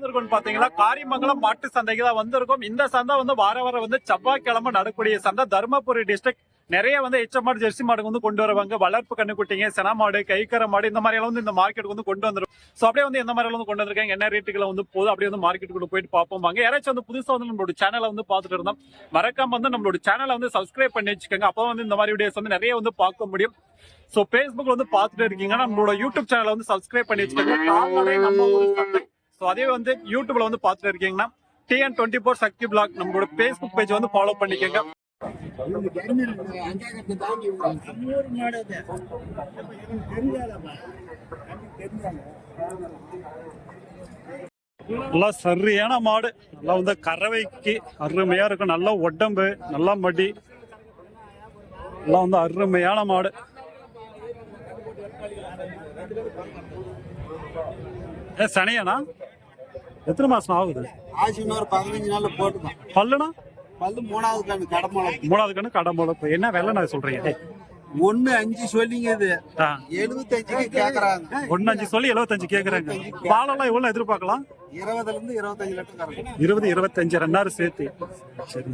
வந்திருக்கோம்னு பாத்தீங்கன்னா காரிமங்கலம் மாட்டு சந்தைக்கு தான் வந்திருக்கோம். இந்த சந்தை வந்து வார வாரம் வந்து செவ்வாய்க்கிழமை நடக்கூடிய சந்தை. தருமபுரி டிஸ்ட்ரிக்ட் நிறைய வந்து எச்சமாடு ஜெர்சி மாடு வந்து கொண்டு வருவாங்க. வளர்ப்பு கண்ணுக்குட்டிங்க செனமாடு கைக்கர மாடு இந்த மாதிரி எல்லாம் வந்து இந்த மார்க்கெட்டுக்கு வந்து கொண்டு வந்துரும். சோ அப்படியே வந்து எந்த மாதிரி வந்து கொண்டு வந்திருக்காங்க என்ன ரேட்டுகளை வந்து போதும் அப்படியே வந்து மார்க்கெட்டுக்குள்ள போயிட்டு பார்ப்போம். வாங்க யாராச்சும் வந்து புதுசாக வந்து நம்மளோட சேனலை வந்து பார்த்துட்டு இருந்தோம் மறக்காம வந்து நம்மளோட சேனலை வந்து சப்ஸ்கிரைப் பண்ணி வச்சுக்கோங்க. அப்போ வந்து இந்த மாதிரி வீடியோஸ் வந்து நிறைய வந்து பார்க்க முடியும். சோ ஃபேஸ்புக்ல வந்து பார்த்துட்டு இருக்கீங்கன்னா நம்மளோட யூடியூப் சேனலை வந்து சப்ஸ்கிரைப் பண்ணி வச்சுக்கோங்க. ஸோ அதே வந்து யூடியூப்ல வந்து பார்த்துட்டு இருக்கீங்கன்னா TN twenty four Sakthi blog நம்மளோட ஃபேஸ்புக் பேஜ் வந்து ஃபாலோ பண்ணிக்கோங்க. நல்லா சரியான மாடு. நல்லா வந்து கறவைக்கு அருமையா இருக்கும். நல்லா உடம்பு நல்லா மடி. நல்லா வந்து அருமையான மாடு. ஏ சனியாண்ணா எத்தனை மாசம் ஆகுது? ஆச்சு இன்னொரு பதினஞ்சு நாள்ல போட்டுதான். பல்லுனா? பல்லு மூணாவது கண்ணு கடமலை மூணாவது கண்ணு கடை முளைப்பு என்ன வெள்ளை நான் சொல்றீங்க. ஒண்ணு அஞ்சு சொல்லிங்க இது. ஆ, எழுபத்தஞ்சுக்கு கேக்குறாங்க. ஒண்ணு அஞ்சு சொல்லி எழுபத்தஞ்சு கேக்குறாங்க. பாலெல்லாம் எவ்வளவு எதிர்பார்க்கலாம்? இருபதுல இருந்து இருபத்தஞ்சு லிட்டர் இருபது இருபத்தஞ்சு ரெண்டாயிரம் சேர்த்து. சரி.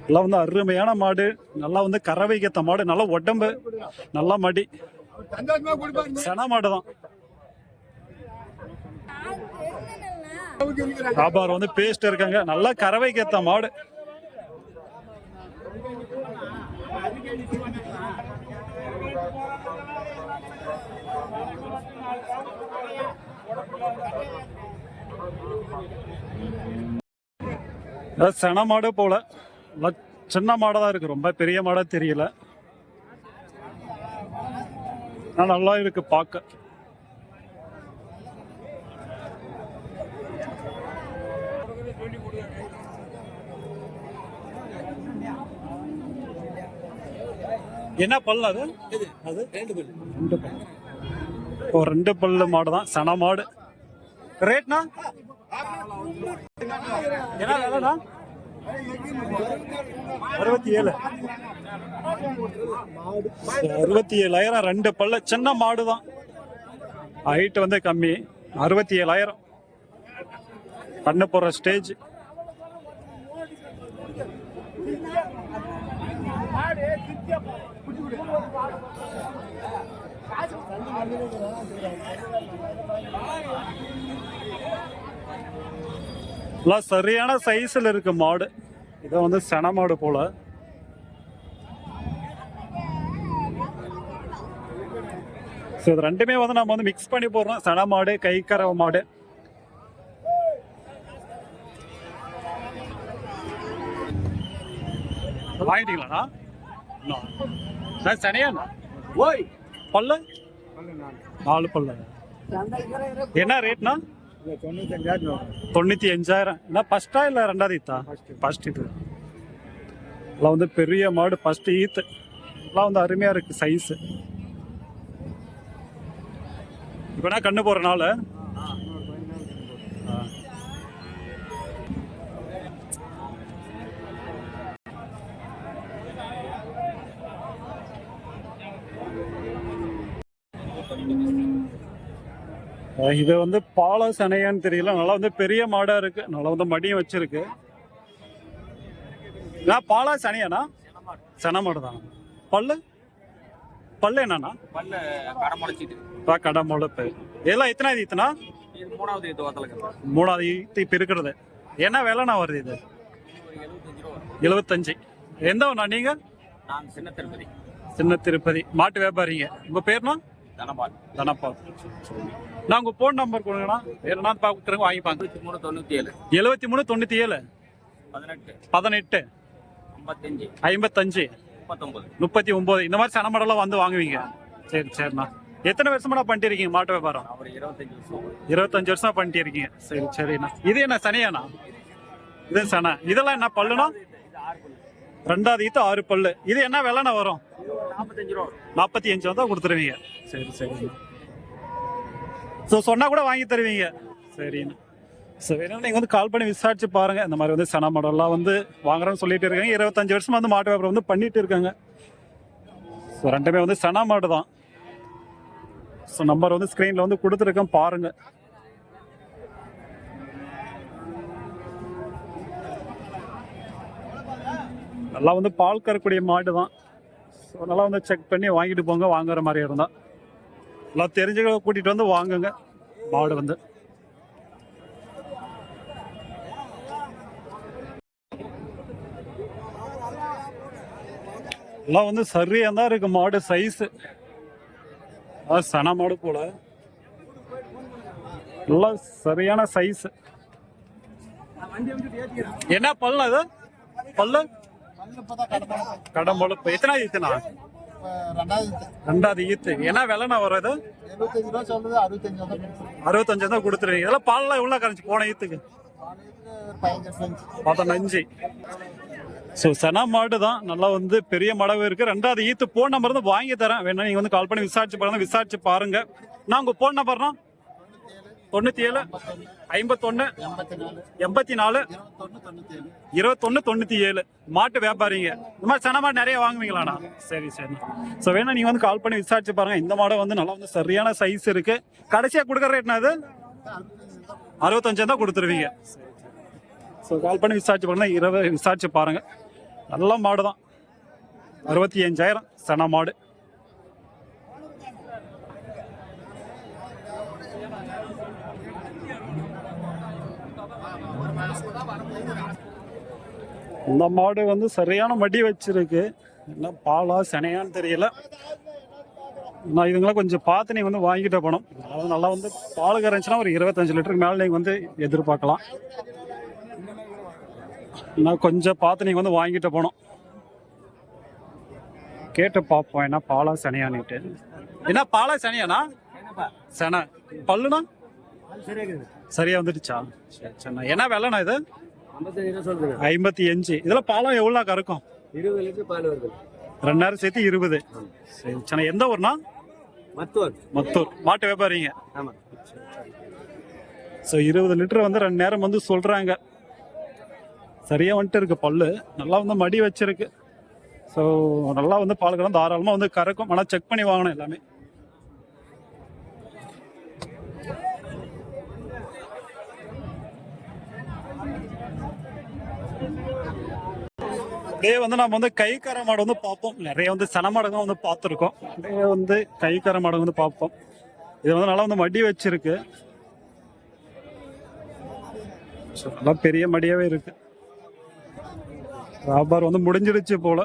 நல்லா வந்து அருமையான மாடு. நல்லா வந்து கறவைக்கத்த மாடு. நல்லா உடம்பு நல்லா மடி. சென மாடு தான் வியாபாரம் வந்து பேஸ்ட் இருக்காங்க. நல்லா கறவைக்கத்த மாடு. சென மாடு போல. சின்ன மாடா தான் இருக்கு. ரொம்ப பெரிய மாடா தெரியல. நல்லா இருக்கு பார்க்க. என்ன பல்லு அது? அது? ரெண்டு பல்லு. இப்போ ரெண்டு பல்லு மாடு தான். சன மாடு. ரேட்னா? என்ன விலைண்ணா அறுபத்தி ஏழு அறுபத்தி ஏழாயிரம் ரெண்டு பல்ல. சின்ன மாடு தான். ஹைட் வந்து கம்மி. அறுபத்தி ஏழாயிரம் பண்ண போற ஸ்டேஜ் சரியான சைஸ்ல இருக்கு மாடு. இதை வந்து சென மாடு போல. ஸோ இது ரெண்டுமே வந்து நம்ம வந்து மிக்ஸ் பண்ணி போடுறோம். சென மாடு கைக்கரவ மாடு. வாங்கிட்டீங்களாண்ணா? இன்னும். நான் சனியாண்ணா? ஓய் பல்ல? நாலு பல்ல. என்ன ரேட்னா தொண்ணூத்தஞ்சாயிரம் தொண்ணூத்தி அஞ்சாயிரம். என்ன ஃபர்ஸ்டா இல்ல ரெண்டாவது ஈத்தா? ஃபர்ஸ்ட் இது எல்லாம் வந்து பெரிய மாடு ஃபர்ஸ்ட் ஈத்து. எல்லாம் வந்து அருமையா இருக்கு சைஸ் இப்ப கண்ணு நாள்? இது வந்து பால சனையான்னு தெரியல. நல்லா வந்து பெரிய மாடா இருக்கு. நல்லா வந்து மடியும் வச்சிருக்கு. நான் பாலா சனியாண்ணா? சென மாடு தான். பல்லு? பல்லு என்னண்ணா? பல்ல கடை முளைச்சிட்டு கடை முளைப்பு இதெல்லாம் எத்தனாவது ஈத்துனா இது மூணாவது இது மூணாவது ஈத்து இப்போ இருக்கிறது. என்ன விலைண்ணா வருது இது? எழுபத்தஞ்சு எந்த ஊர்ண்ணா நீங்க? நான் சின்ன திருப்பதி சின்ன திருப்பதி மாட்டு வியாபாரிங்க. உங்க பேர்னா தனபால் தனப்பா நான் உங்க போன் நம்பர் கொடுங்கண்ணா. வேணும்னா பார்க்குறவங்க வாங்கிப்பாங்க இருபத்தி மூணு தொண்ணூத்தி ஏழு. எழுபத்தி மூணு தொண்ணூத்தி ஏழு? பதினெட்டு. பதினெட்டு. ஐம்பத்தஞ்சு. முப்பத்தி ஒன்பது இந்த மாதிரி சனமடெல்லாம் வந்து வாங்குவீங்க. சரி சரிண்ணா. எத்தனை வருஷமா பண்ணிட்டு இருக்கீங்க மாட்டு வியாபாரம்? அவர் இருபத்தஞ்சு வருஷம். இருபத்தஞ்சு வருஷமா பண்ணிட்டு இருக்கீங்க சரி சரிண்ணா. இது என்ன சனியாண்ணா? இது சனை. இதெல்லாம் என்ன பல்லுனா ரெண்டாவது ஈத்து ஆறு பல்லு. இது என்ன விலைண்ணா வரும்? ஒரு நாற்பத்தஞ்சு ரூபா நாற்பத்தி அஞ்சு தான் கொடுத்துருவீங்க. சரி சரி ஸோ சொன்னால் கூட வாங்கி தருவீங்க. சரிண்ணா. ஸோ வேணும் நீங்கள் வந்து கால் பண்ணி விசாரிச்சு பாருங்கள் இந்த மாதிரி வந்து சன மாடல்லாம் வந்து வாங்குறேன்னு சொல்லிட்டு இருக்காங்க. இருபத்தஞ்சு வருஷமாக வந்து மாட்டு வியாபாரம் வந்து பண்ணிட்டு இருக்காங்க. ஸோ ரெண்டுமே வந்து சனா மாடு தான். ஸோ நம்பர் வந்து ஸ்க்ரீனில் வந்து கொடுத்துருக்கேன். பாருங்க. நல்லா வந்து பால் கறக்கூடிய மாடு தான். ஸோ நல்லா வந்து செக் பண்ணி வாங்கிட்டு போங்க வாங்குற மாதிரி இருந்தா. எல்லாம் தெரிஞ்சு கூட்டிட்டு வந்து வாங்குங்க மாடு வந்து. எல்லாம் வந்து சரியா தான் இருக்கு மாடு சைஸ் சன மாடு போல. எல்லாம் சரியான சைஸ் என்ன பல்லு அது பல்லு? கடம்பழுப்பு எத்தனை ஈத்துனா ரெண்டாவது ஈத்து என்ன விலைண்ணா வரும் இது அறுபத்தஞ்சு தான் கொடுத்துருவீங்க. இதெல்லாம் பால்லாம் எவ்வளோ கரைஞ்சி? போன ஈத்துக்கு பதினஞ்சு ஸோ செனா மாடு தான். நல்லா வந்து பெரிய மடவு இருக்கு. ரெண்டாவது ஈத்து போன் நம்பர் தான் வாங்கி தரேன். வேணா நீங்க வந்து கால் பண்ணி விசாரிச்சு பாருங்க. விசாரிச்சு பாருங்க. நான் உங்க போன் நம்பர்னா தொண்ணூத்தி ஏழு ஐம்பத்தொன்னு எண்பத்தி நாலு இருபத்தொன்னு தொண்ணூத்தி ஏழு மாட்டு வியாபாரிங்க. இந்த மாதிரி சென மாடு நிறைய வாங்குவீங்களாண்ணா? சரி சரி. ஸோ வேணா நீங்க வந்து கால் பண்ணி விசாரிச்சு பாருங்க. இந்த மாடு வந்து நல்லா வந்து சரியான சைஸ் இருக்கு. கடைசியா கொடுக்குற ரேட்னா அது? அறுபத்தஞ்சு தான் கொடுத்துருவீங்க. ஸோ கால் பண்ணி விசாரிச்சு பாருங்க. இருபது விசாரிச்சு பாருங்க. நல்ல மாடு தான். அறுபத்தி அஞ்சாயிரம். சன மாடு. இந்த மாடு வந்து சரியான மடி வச்சிருக்கு. என்ன பாலா செனையான்னு தெரியல. நான் இதுங்களாம் கொஞ்சம் பார்த்து நீங்கள் வந்து வாங்கிட்ட போகணும். அதாவது நல்லா வந்து பால் கரைஞ்சினா ஒரு இருபத்தஞ்சு லிட்டருக்கு மேலே நீங்கள் வந்து எதிர்பார்க்கலாம். நான் கொஞ்சம் பார்த்து நீங்கள் வந்து வாங்கிட்டு போனோம் கேட்டு பார்ப்போம். என்ன பாலா சனியான்னுட்டு. என்ன பாலா சனியானா? சென. பல்லுனா சரியா வந்துடுச்சா? சரி சரிண்ணா என்ன விலைண்ணா இது? ஐம்பத்தி அஞ்சு. இதெல்லாம் பாலம் எவ்வளோ கறக்கும்? இருபது லிட்டர் பால் வருது. சேர்த்து இருபது. சரி சரி. எந்த ஊர்னா மத்துவர் மத்தூர். மாட்டு வியாபாரிங்க. ஆமா. ஸோ இருபது லிட்டர் வந்து ரெண்டு நேரம் வந்து சொல்கிறாங்க சரியாக வந்துட்டு இருக்கு பல்லு. நல்லா வந்து மடி வச்சிருக்கு. ஸோ நல்லா வந்து பால்களும் தாராளமாக வந்து கறக்கும். ஆனால் செக் பண்ணி வாங்கணும் எல்லாமே. அப்படியே வந்து நம்ம வந்து கைக்கார மாடு வந்து பார்ப்போம். நிறைய வந்து சன வந்து பார்த்துருக்கோம். அப்படியே வந்து கைக்கார மாடு வந்து பார்ப்போம். இது வந்து நல்லா வந்து மடி வச்சிருக்கு. நல்லா பெரிய மடியாவே இருக்கு. வியாபாரம் வந்து முடிஞ்சிடுச்சு போல.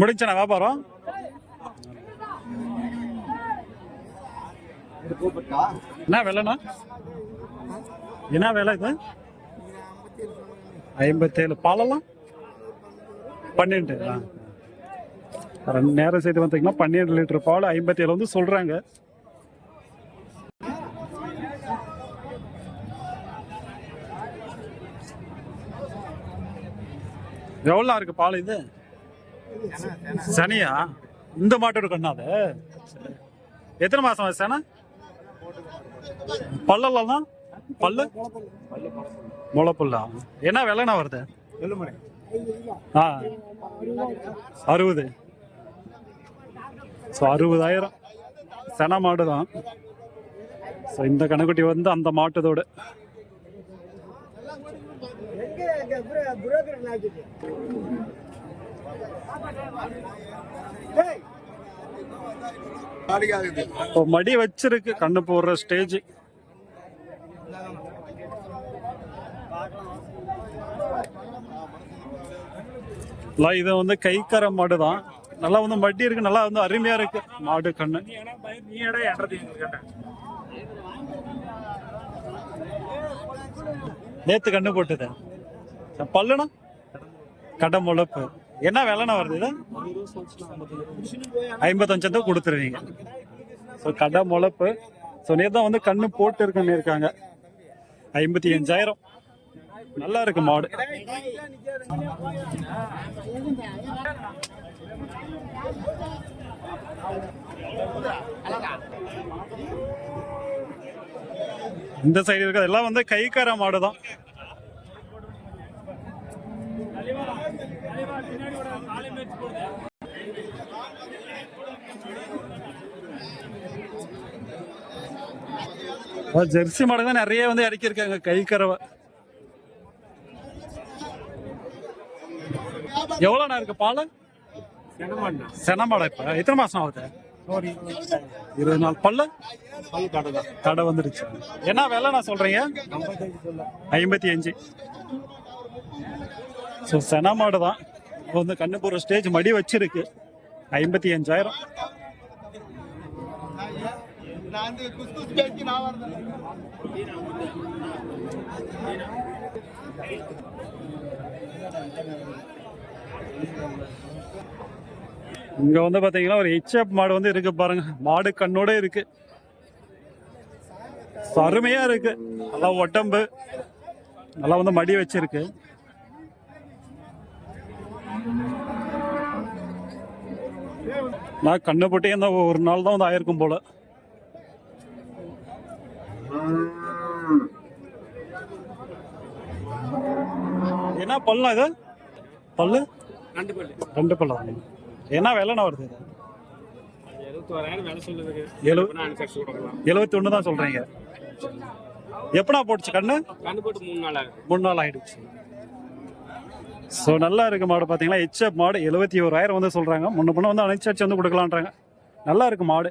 முடிஞ்சனா வியாபாரம்? என்ன விலைண்ணா? என்ன விலை இது? ஐம்பத்தேழு. பாலெல்லாம்? பன்னெண்டு. ஆ. ரெண்டு நேரம் சேர்த்து பார்த்தீங்கன்னா பன்னெண்டு லிட்டர் பால் ஐம்பத்தேழு வந்து சொல்றாங்க. எவ்வளோ இருக்கு பால் இது? சனியா? இந்த மாட்டோட கண்ணா அது. எத்தனை மாசம் ஆச்சு சனா பல்லெல்லாம் பல்லு? முளைப்புல்லா? என்ன விலைண்ணா வருது? ஆ. அறுபது. ஸோ அறுபதாயிரம். சென மாடு தான். ஸோ இந்த கணக்குட்டி வந்து அந்த மாட்டுதோடு இப்போ மடி வச்சிருக்கு கண்ணு போடுற ஸ்டேஜ் இது வந்து கைக்கர மாடு தான் நல்லா வந்து மடி இருக்கு நல்லா வந்து அருமையா இருக்கு. மாடு கண்ணு. நேத்து கண்ணு போட்டது. பல்லுனா கடை முளப்பு என்ன விலைண்ணா வருது இது? ஐம்பத்தஞ்சு தான் கொடுத்துருவீங்க. ஸோ கடை முளைப்பு. ஸோ நேற்று தான் வந்து கண்ணு போட்டு இருக்குன்னு இருக்காங்க ஐம்பத்தி அஞ்சாயிரம். நல்லா இருக்கு மாடு. இந்த சைடு இருக்கிறது. எல்லாம் வந்து கைக்கார மாடு தான். ஜெர்சி மாடு தான் நிறைய வந்து இறக்கியிருக்காங்க கை கறவை எவ்வளோண்ணா இருக்கு பால் சென இப்போ எத்தனை மாதம் ஆகுது இருபது நாள் பல்லு கடை வந்துருச்சு என்ன விலை நான் சொல்றீங்க? ஐம்பத்தி அஞ்சு ஸோ சென மாடு தான் வந்து கண்ணு போகிற ஸ்டேஜ் மடி வச்சிருக்கு ஐம்பத்தி அஞ்சாயிரம். இங்க வந்து பாத்தீங்கன்னா ஒரு ஹெச்எப் மாடு வந்து இருக்கு பாருங்க. மாடு கண்ணோட இருக்கு. அருமையா இருக்கு. நல்லா உடம்பு நல்லா வந்து மடி வச்சிருக்கு. நான் கண்ணு போட்டே இந்த ஒரு நாள் தான் வந்து ஆயிருக்கும் போல. என்ன பல்லாம் இது? பல்லு? ரெண்டு பல்லு. ரெண்டு பல்லம் என்ன விலைண்ணா வருது இது? எழுபத்தி ஒன்று தான் சொல்றீங்க. எப்படா போட்டுச்சு கண்ணு? கண்ணு போட்டு மூணு நாள் மூணு நாள் ஆயிடுச்சு. ஸோ நல்லா இருக்கு மாடு பார்த்தீங்கன்னா ஹெச்எப் மாடு எழுபத்தி ஓராயிரம் வந்து சொல்கிறாங்க முன்ன பொண்ணு வந்து அனுசரிச்சு வந்து கொடுக்கலான்றாங்க. நல்லா இருக்கு மாடு.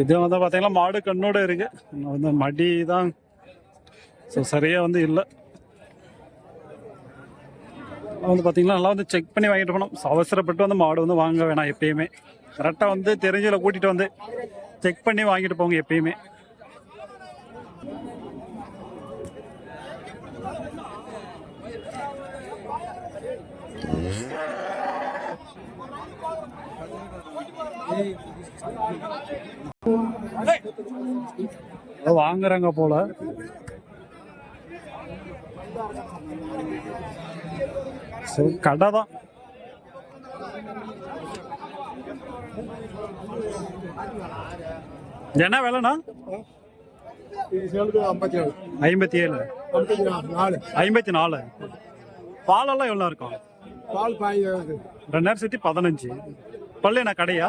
இது வந்து பார்த்தீங்கன்னா மாடு கண்ணோட இருக்கு. வந்து மடி தான். ஸோ சரியாக வந்து இல்லை. வந்து பார்த்தீங்கன்னா நல்லா வந்து செக் பண்ணி வாங்கிட்டு போனோம் அவசரப்பட்டு வந்து மாடு வந்து வாங்க வேணாம் எப்பயுமே. கரெக்டாக வந்து தெரிஞ்சதில் கூட்டிகிட்டு வந்து செக் பண்ணி வாங்கிட்டு போங்க எப்பயுமே. Hey. வாங்குறாங்க போல. சரி கடை தான். என்ன விலைண்ணா? ஐம்பத்தி ஏழு ஐம்பத்தி நாலு பாலெல்லாம் எவ்வளோ இருக்கும்? பால் சேர்த்து பதினஞ்சு. பல்லு என்ன கடையா?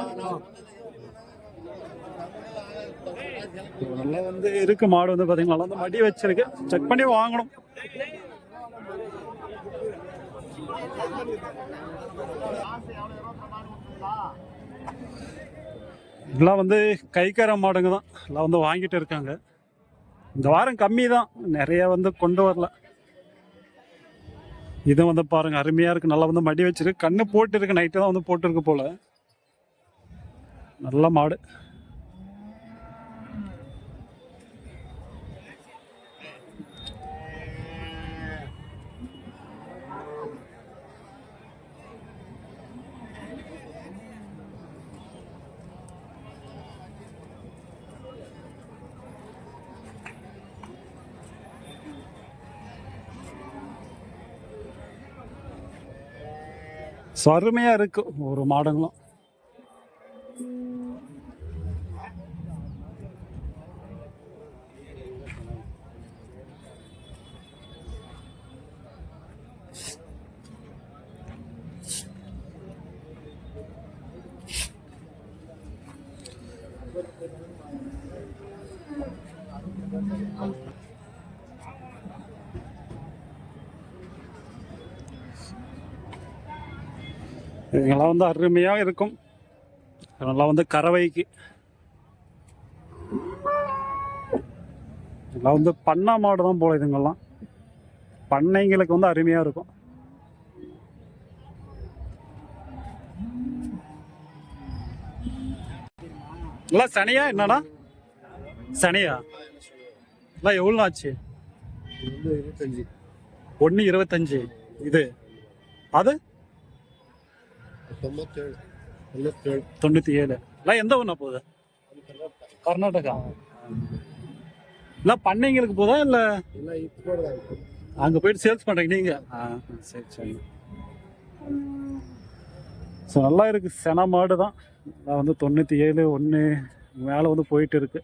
நல்லா வந்து இருக்கு மாடு வந்து பார்த்தீங்கன்னா நல்லா வந்து மடி வச்சிருக்கு. செக் பண்ணி வாங்கணும். இதெல்லாம் வந்து கைக்கார மாடுங்க தான். எல்லாம் வந்து வாங்கிட்டு இருக்காங்க. இந்த வாரம் கம்மி தான். நிறைய வந்து கொண்டு வரல. இதை வந்து பாருங்க அருமையா இருக்கு. நல்லா வந்து மடி வச்சிருக்கு. கண்ணு போட்டு இருக்கு. நைட்டு தான் வந்து போட்டு போல. நல்ல மாடு. ஸோ அருமையாக இருக்கு. ஒரு மாடுங்களும். இதுங்கெல்லாம் வந்து அருமையாக இருக்கும். இதெல்லாம் வந்து கறவைக்கு. இதெல்லாம் வந்து பண்ணா மாடு தான் போல இதுங்கெல்லாம். பண்ணைங்களுக்கு வந்து அருமையாக இருக்கும். இல்லை சனியா என்னண்ணா சனியா? இல்லை எவ்வளோ ஆச்சு இருபத்தஞ்சு. ஒன்று இருபத்தஞ்சு. இது. அது? தொண்ணூத்தேழு தொண்ணூற்றி ஏழு எல்லாம் எந்த ஊர்னா போகுது கர்நாடகா இல்ல பண்ணைங்களுக்கு போதா இல்ல எல்லாம் இப்போ அங்க போயிட்டு சேல்ஸ் பண்றீங்க நீங்க ஆ, சரி சரி ஸோ நல்லா இருக்கு சென மாடு தான் வந்து தொண்ணூற்றி ஏழு ஒன்று மேலே வந்து போயிட்டு இருக்கு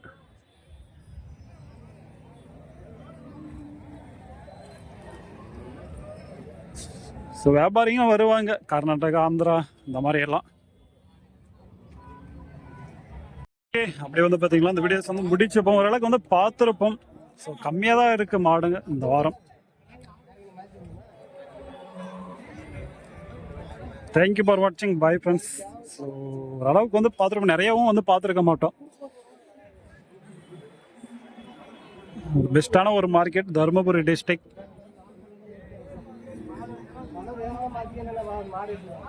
ஸோ வியாபாரியும் வருவாங்க. கர்நாடகா ஆந்திரா இந்த மாதிரி எல்லாம். ஓகே அப்படியே வந்து பார்த்தீங்களா இந்த வீடியோஸ் வந்து முடிச்சப்போம் ஓரளவுக்கு வந்து பார்த்துருப்போம் ஸோ கம்மியாக தான் இருக்குது மாடுங்க இந்த வாரம். தேங்க்யூ ஃபார் வாட்சிங் பை ஃப்ரெண்ட்ஸ் ஸோ ஓரளவுக்கு வந்து பார்த்துருப்போம் நிறையவும் வந்து பார்த்துருக்க மாட்டோம். பெஸ்ட்டான ஒரு market Dharmapuri district God is one.